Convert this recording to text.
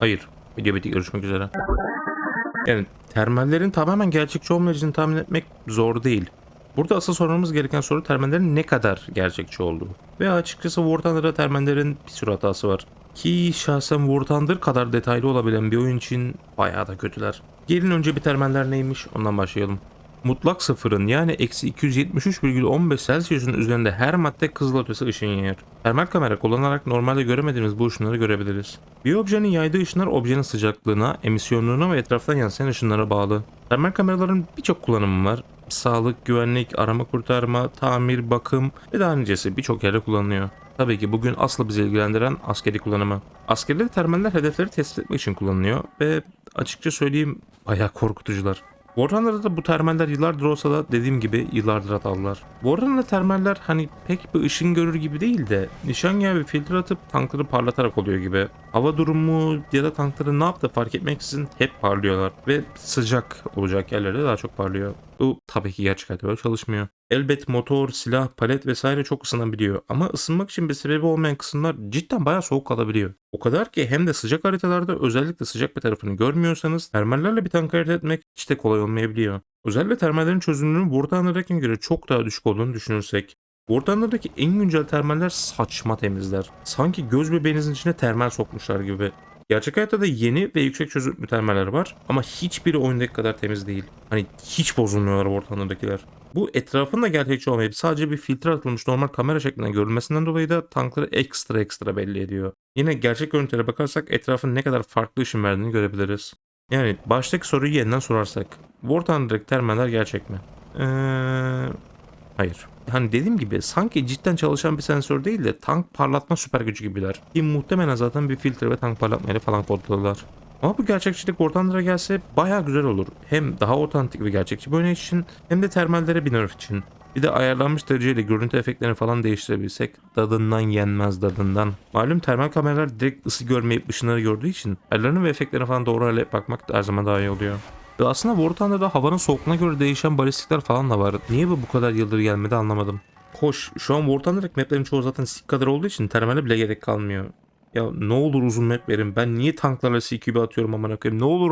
Hayır. Video bitti görüşmek üzere. Yani termallerin tamamen gerçekçi olmayacağını tahmin etmek zor değil. Burada asıl sormamız gereken soru termallerin ne kadar gerçekçi olduğu. Ve açıkçası War Thunder'da termallerin bir sürü hatası var. Ki şahsen War Thunder kadar detaylı olabilen bir oyun için bayağı da kötüler. Gelin önce bir termaller neymiş ondan başlayalım. Mutlak sıfırın yani eksi 273,15 Celsius'un üzerinde her madde kızılötesi ışın yayar. Termal kamera kullanarak normalde göremediğimiz bu ışınları görebiliriz. Bir objenin yaydığı ışınlar objenin sıcaklığına, emisyonluğuna ve etraftan yansıyan ışınlara bağlı. Termal kameraların birçok kullanımı var. Sağlık, güvenlik, arama kurtarma, tamir, bakım ve daha nicesi birçok yerde kullanılıyor. Tabii ki bugün asla bizi ilgilendiren askeri kullanımı. Askerleri termaller hedefleri tespit etmek için kullanılıyor ve açıkça söyleyeyim bayağı korkutucular. Warhammer'da da bu termaller yıllardır olsa da dediğim gibi yıllardır hatalılar. Warhammer'da termaller hani pek bir ışın görür gibi değil de nişangahı bir filtre atıp tankları parlatarak oluyor gibi. Hava durumu ya da tankları ne yaptı fark etmeksizin hep parlıyorlar ve sıcak olacak yerlerde daha çok parlıyor. Bu tabii ki gerçek hayatta böyle çalışmıyor. Elbet motor, silah, palet vesaire çok ısınabiliyor ama ısınmak için bir sebebi olmayan kısımlar cidden bayağı soğuk kalabiliyor. O kadar ki hem de sıcak haritalarda özellikle sıcak bir tarafını görmüyorsanız termallerle bir tank harita etmek hiç de kolay olmayabiliyor. Özellikle termallerin çözünürlüğünün Wartanner'dakine göre çok daha düşük olduğunu düşünürsek Wartanner'daki en güncel termaller saçma temizler. Sanki göz bebeğinizin içine termal sokmuşlar gibi. Gerçek hayatta da yeni ve yüksek çözünürlüklü termaller var ama hiçbiri oyundaki kadar temiz değil. Hani hiç bozulmuyorlar ortamdakiler. Bu etrafında gerçekçi olmayıp sadece bir filtre atılmış normal kamera şeklinde görülmesinden dolayı da tankları ekstra ekstra belli ediyor. Yine gerçek görüntülere bakarsak etrafın ne kadar farklı ışın verdiğini görebiliriz. Yani baştaki soruyu yeniden sorarsak. War Thunder'daki termaller gerçek mi? Eee... Hayır. Hani dediğim gibi sanki cidden çalışan bir sensör değil de tank parlatma süper gücü gibiler. Ki muhtemelen zaten bir filtre ve tank parlatmayla falan kodladılar. Ama bu gerçekçilik War Thunder'a gelse baya güzel olur. Hem daha otantik ve gerçekçi bir için hem de termallere bir nerf için. Bir de ayarlanmış dereceyle görüntü efektlerini falan değiştirebilsek dadından yenmez dadından. Malum termal kameralar direkt ısı görmeyip ışınları gördüğü için ayarlarını ve efektlerine falan doğru hale bakmak her zaman daha iyi oluyor. Ve aslında War Thunder'da havanın soğukluğuna göre değişen balistikler falan da var. Niye bu bu kadar yıldır gelmedi anlamadım. Hoş şu an War Thunder'daki maplerin çoğu zaten sik kadar olduğu için termale bile gerek kalmıyor. Ya ne olur uzun map verin. Ben niye tanklarla CQB atıyorum amına koyayım. Ne olur